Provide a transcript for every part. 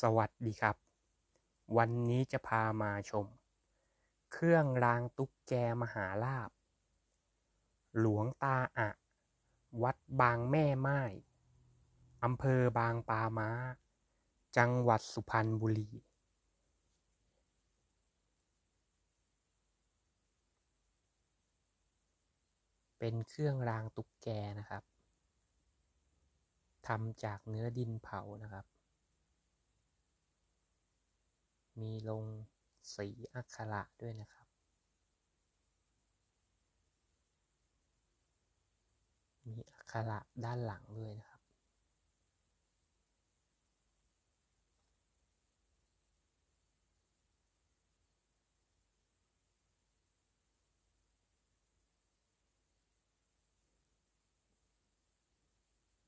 สวัสดีครับ วันนี้จะพามาชม เครื่องรางตุ๊กแกมหาลาบ หลวงตาอะ วัดบางแม่ไม้อำเภอบางปามาจังหวัดสุพรรณบุรี เป็นเครื่องรางตุ๊กแกนะครับทำจากเนื้อดินเผานะครับ มีลงสีอักขระด้วยนะครับ มีอักขระด้านหลังด้วยนะครับ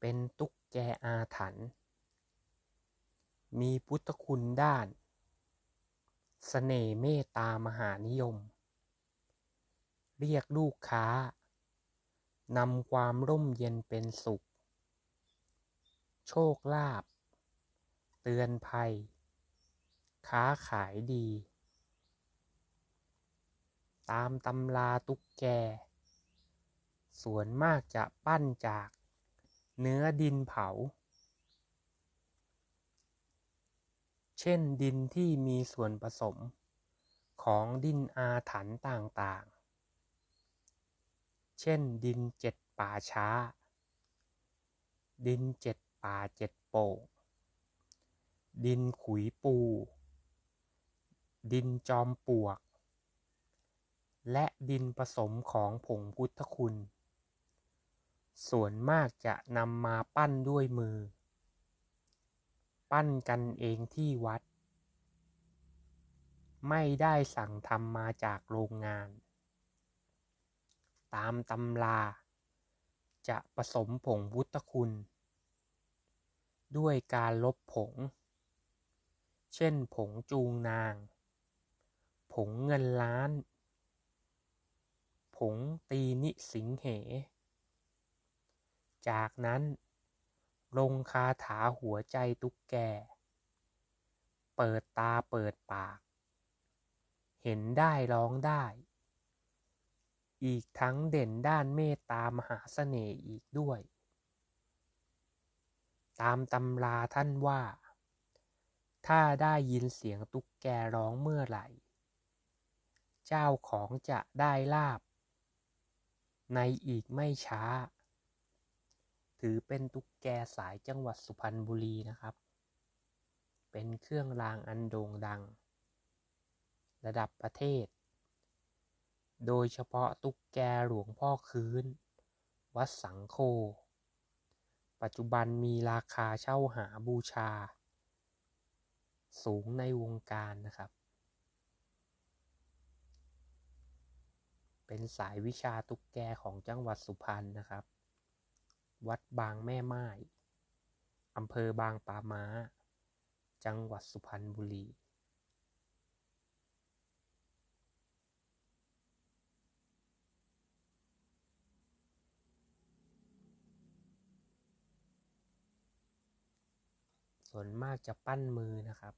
เป็นตุ๊กแกอาถรรพ์ มีพุทธคุณด้าน เสน่ห์เมตตามหานิยม เรียกลูกค้านำความร่มเย็นเป็นสุข โชคลาภเตือนภัย ค้าขายดี ตามตำราตุ๊กแก ส่วนมากจะปั้นจากเนื้อดินเผา เช่นดินที่มีส่วนผสมของดินอาถรรพ์ต่างๆ เช่นดินเจ็ดป่าช้า ดินเจ็ดป่าเจ็ดโป่ง ดินขุยปู ดินจอมปวก และดินผสมของผงพุทธคุณ ส่วนมากจะนำมาปั้นด้วยมือ ปั้นกันเองที่วัด ไม่ได้สั่งทำมาจากโรงงาน ตามตำรา จะผสมผงพุทธคุณ ด้วยการลบผง เช่นผงจูงนาง ผงเงินล้าน ผงตีนิสิงเห จากนั้น ลงคาถาหัวใจตุ๊กแก เปิดตาเปิดปาก เห็นได้ร้องได้ อีกทั้งเด่นด้านเมตตามหาเสน่ห์อีกด้วย ตามตำราท่านว่า ถ้าได้ยินเสียงตุ๊กแกร้องเมื่อไหร่ เจ้าของจะได้ลาบ ในอีกไม่ช้า ถือเป็นตุ๊กแกสายจังหวัดสุพรรณบุรีนะครับ เป็นเครื่องรางอันโด่งดัง ระดับประเทศ โดยเฉพาะตุ๊กแกหลวงพ่อคืน วัดสังโค ปัจจุบันมีราคาเช่าหาบูชา สูงในวงการนะครับ เป็นสายวิชาตุ๊กแกของจังหวัดสุพรรณนะครับ วัดบางแม่ไม้อำเภอบางปาม้า จังหวัดสุพรรณบุรี ส่วนมากจะปั้นมือนะครับ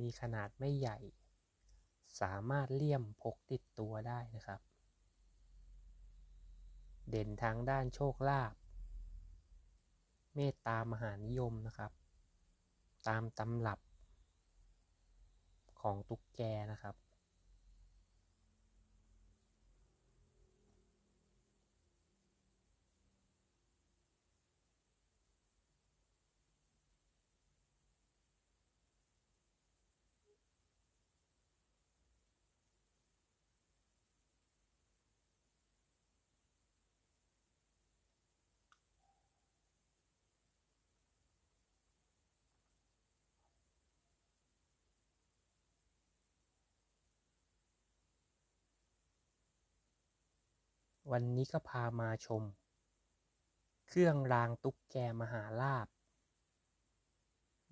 มีขนาดไม่ใหญ่ สามารถเลี่ยมพกติดตัวได้นะครับ เด่นทางด้านโชคลาภเมตตามหานิยมนะครับ ตามตำรับของตุ๊กแกนะครับ วันนี้ก็พามาชม เครื่องรางตุ๊กแกมหาลาบ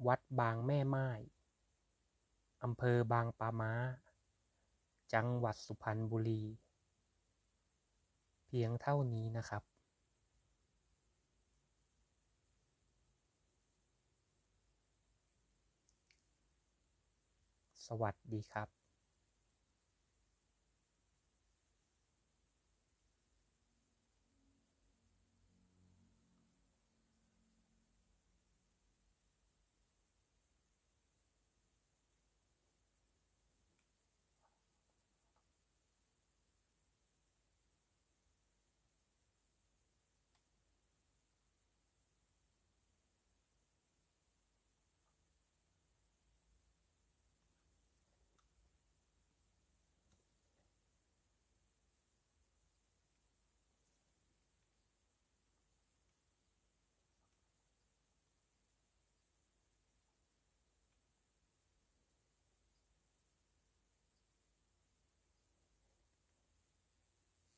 วัดบางแม่ไม้อำเภอบางปะมาจังหวัดสุพรรณบุรี เพียงเท่านี้นะครับสวัสดีครับ